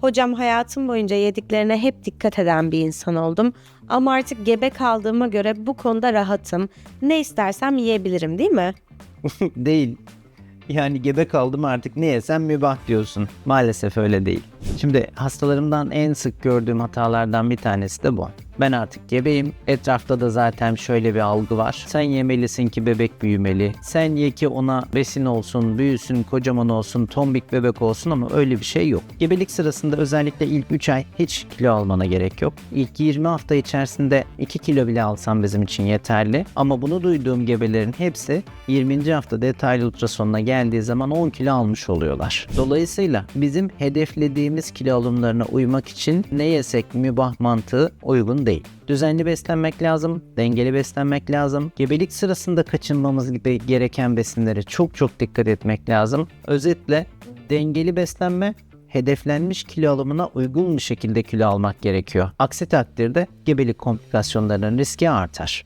Hocam hayatım boyunca yediklerine hep dikkat eden bir insan oldum. Ama artık gebe kaldığıma göre bu konuda rahatım. Ne istersem yiyebilirim değil mi? değil. Yani gebe kaldım artık ne yesem mübah diyorsun. Maalesef öyle değil. Şimdi hastalarımdan en sık gördüğüm hatalardan bir tanesi de bu. Ben artık gebeyim. Etrafta da zaten şöyle bir algı var. Sen yemelisin ki bebek büyümeli. Sen ye ki ona besin olsun, büyüsün, kocaman olsun, tombik bebek olsun ama öyle bir şey yok. Gebelik sırasında özellikle ilk 3 ay hiç kilo almana gerek yok. İlk 20 hafta içerisinde 2 kilo bile alsam bizim için yeterli. Ama bunu duyduğum gebelerin hepsi 20. hafta detaylı ultrasonuna geldiği zaman 10 kilo almış oluyorlar. Dolayısıyla bizim hedeflediğimiz kilo alımlarına uymak için ne yesek mübah mantığı uygun değil. Düzenli beslenmek lazım, dengeli beslenmek lazım. Gebelik sırasında kaçınmamız gibi gereken besinlere çok çok dikkat etmek lazım. Özetle dengeli beslenme hedeflenmiş kilo alımına uygun bir şekilde kilo almak gerekiyor. Aksi takdirde gebelik komplikasyonlarının riski artar.